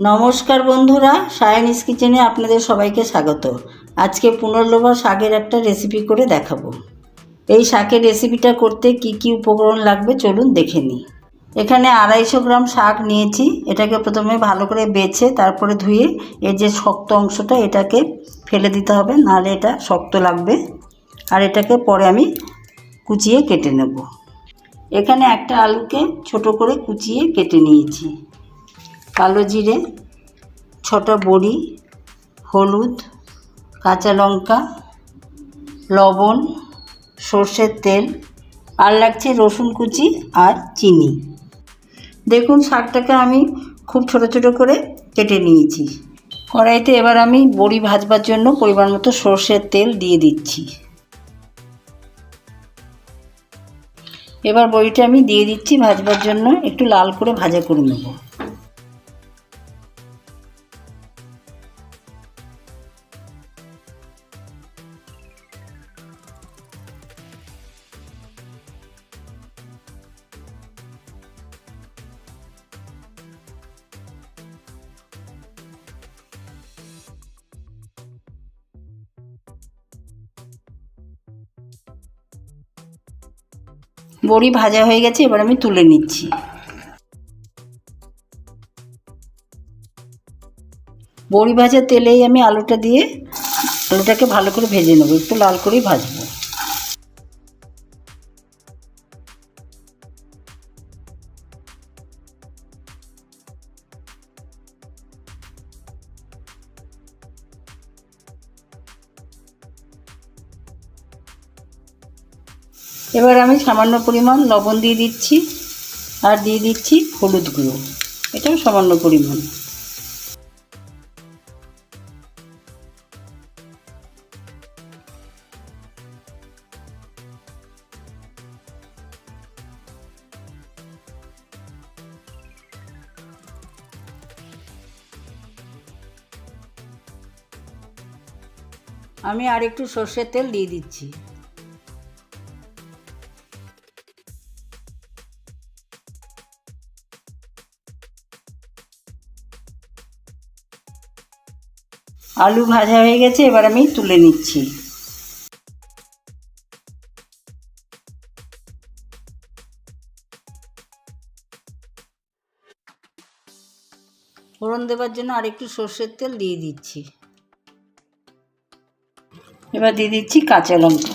নমস্কার বন্ধুরা, সায়নিস কিচেনে আপনাদের সবাইকে স্বাগত। আজকে পুনর্লোভা শাকের একটা রেসিপি করে দেখাবো। এই শাকের রেসিপিটা করতে কি কি উপকরণ লাগবে চলুন দেখে নিই। এখানে আড়াইশো গ্রাম শাক নিয়েছি, এটাকে প্রথমে ভালো করে বেছে, তারপরে ধুয়ে এর যে শক্ত অংশটা, এটাকে ফেলে দিতে হবে, নাহলে এটা শক্ত লাগবে। আর এটাকে পরে আমি কুচিয়ে কেটে নেব। এখানে একটা আলুকে ছোট করে কুচিয়ে কেটে নিয়েছি। কালো জিরে, ছটা বড়ি, হলুদ, কাঁচা লঙ্কা, লবণ, সর্ষের তেল, আর লাগছে রসুন কুচি আর চিনি। দেখুন শাকটাকে আমি খুব ছোট ছোট করে কেটে নিয়েছি। কড়াইতে এবার আমি বড়ি ভাজবার জন্য পরিমাণ মতো সর্ষের তেল দিয়ে দিচ্ছি। এবার বড়িটা আমি দিয়ে দিচ্ছি, ভাজবার জন্য একটু লাল করে ভাজা করে নেব। বড়ি ভাজা হয়ে গেছে, এবার আমি তুলে নিচ্ছি। বড়ি ভাজা তেলেই আমি আলুটা দিয়ে, আলুটাকে ভালো করে ভেজে নেব, একটু লাল করেই ভাজবো। এবার আমি সামান্য পরিমাণ লবণ দিয়ে দিচ্ছি আর দিয়ে দিচ্ছি হলুদ গুঁড়ো। এটাও সামান্য পরিমাণ। আমি আর একটু সর্ষের তেল দিয়ে দিচ্ছি। আলু ভাজা হয়ে গেছে, এবার আমি তুলে নিচ্ছি। ফোড়ন দেওয়ার জন্য আরেকটু সর্ষের তেল দিয়ে দিচ্ছি। এবার দিয়ে দিচ্ছি কাঁচা লঙ্কা।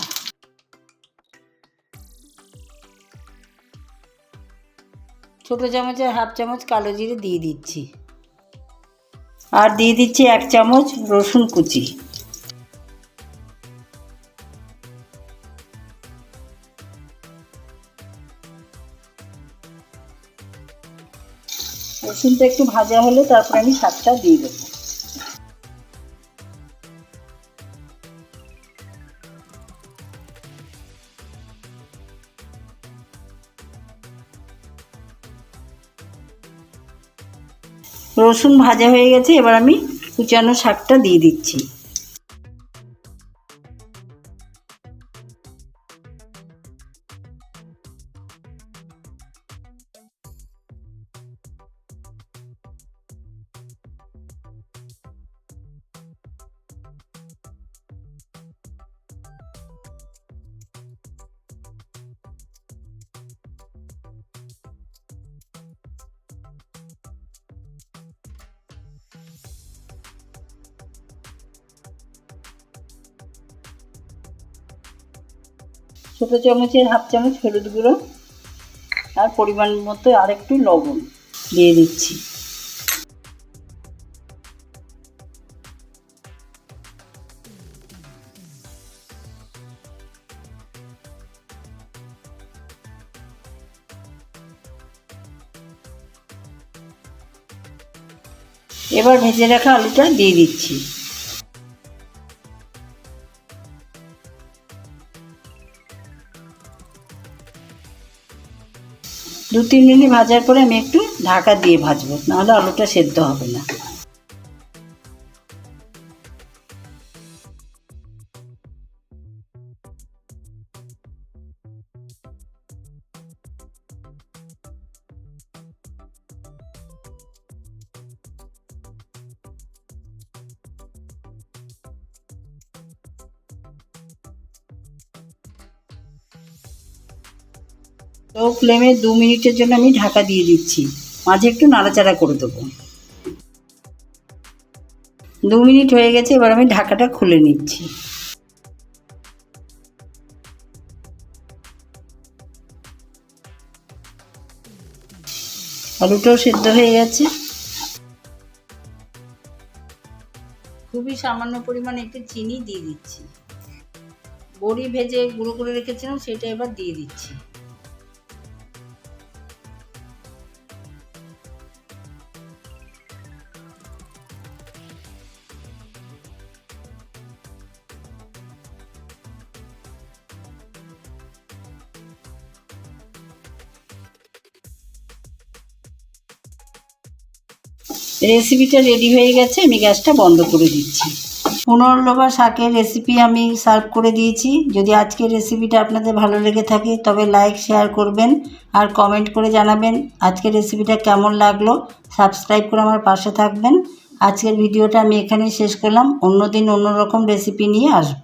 ছোটো চামচের হাফ চামচ কালো জিরে দিয়ে দিচ্ছি। আর দিয়ে দিচ্ছি এক চামচ রসুন কুচি। রসুনটা একটু ভাজা হলে তারপরে আমি শাকটা দিয়ে দেবো। রসুন ভাজা হয়ে গেছে এবার আমি কুচানো শাকটা দিয়ে দিচ্ছি। ছোটো চামচের হাফ চামচ হলুদ গুঁড়ো আর পরিমাণ মতো আর একটু লবণ দিয়ে দিচ্ছি। এবার ভেজে রাখা আলুটা দিয়ে দিচ্ছি। দু তিন মিনিট ভাজার পরে আমি একটু ঢাকা দিয়ে ভাজবো, নাহলে আলুটা সেদ্ধ হবে না। লো ফ্লেমে দু মিনিটের জন্য আমি ঢাকা দিয়ে দিচ্ছি। মাঝে একটু নাড়াচাড়া করে দেবো। দু মিনিট হয়ে গেছে, এবার আমি ঢাকাটা খুলে নিচ্ছি। আলুটাও সেদ্ধ হয়ে গেছে। খুবই সামান্য পরিমাণে একটু চিনি দিয়ে দিচ্ছি। বড়ি ভেজে গুঁড়ো করে রেখেছিলাম, সেটা এবার দিয়ে দিচ্ছি। রেসিপিটা রেডি হয়ে গেছে, আমি গ্যাসটা বন্ধ করে দিচ্ছি। পুনর্লবা শাকের রেসিপি আমি সার্ভ করে দিয়েছি। যদি আজকের রেসিপিটা আপনাদের ভালো লেগে থাকে, তবে লাইক শেয়ার করবেন আর কমেন্ট করে জানাবেন আজকের রেসিপিটা কেমন লাগল। সাবস্ক্রাইব করে আমার পাশে থাকবেন। আজকের ভিডিওটা আমি এখানেই শেষ করলাম। অন্য দিন অন্য রকম রেসিপি নিয়ে আসব।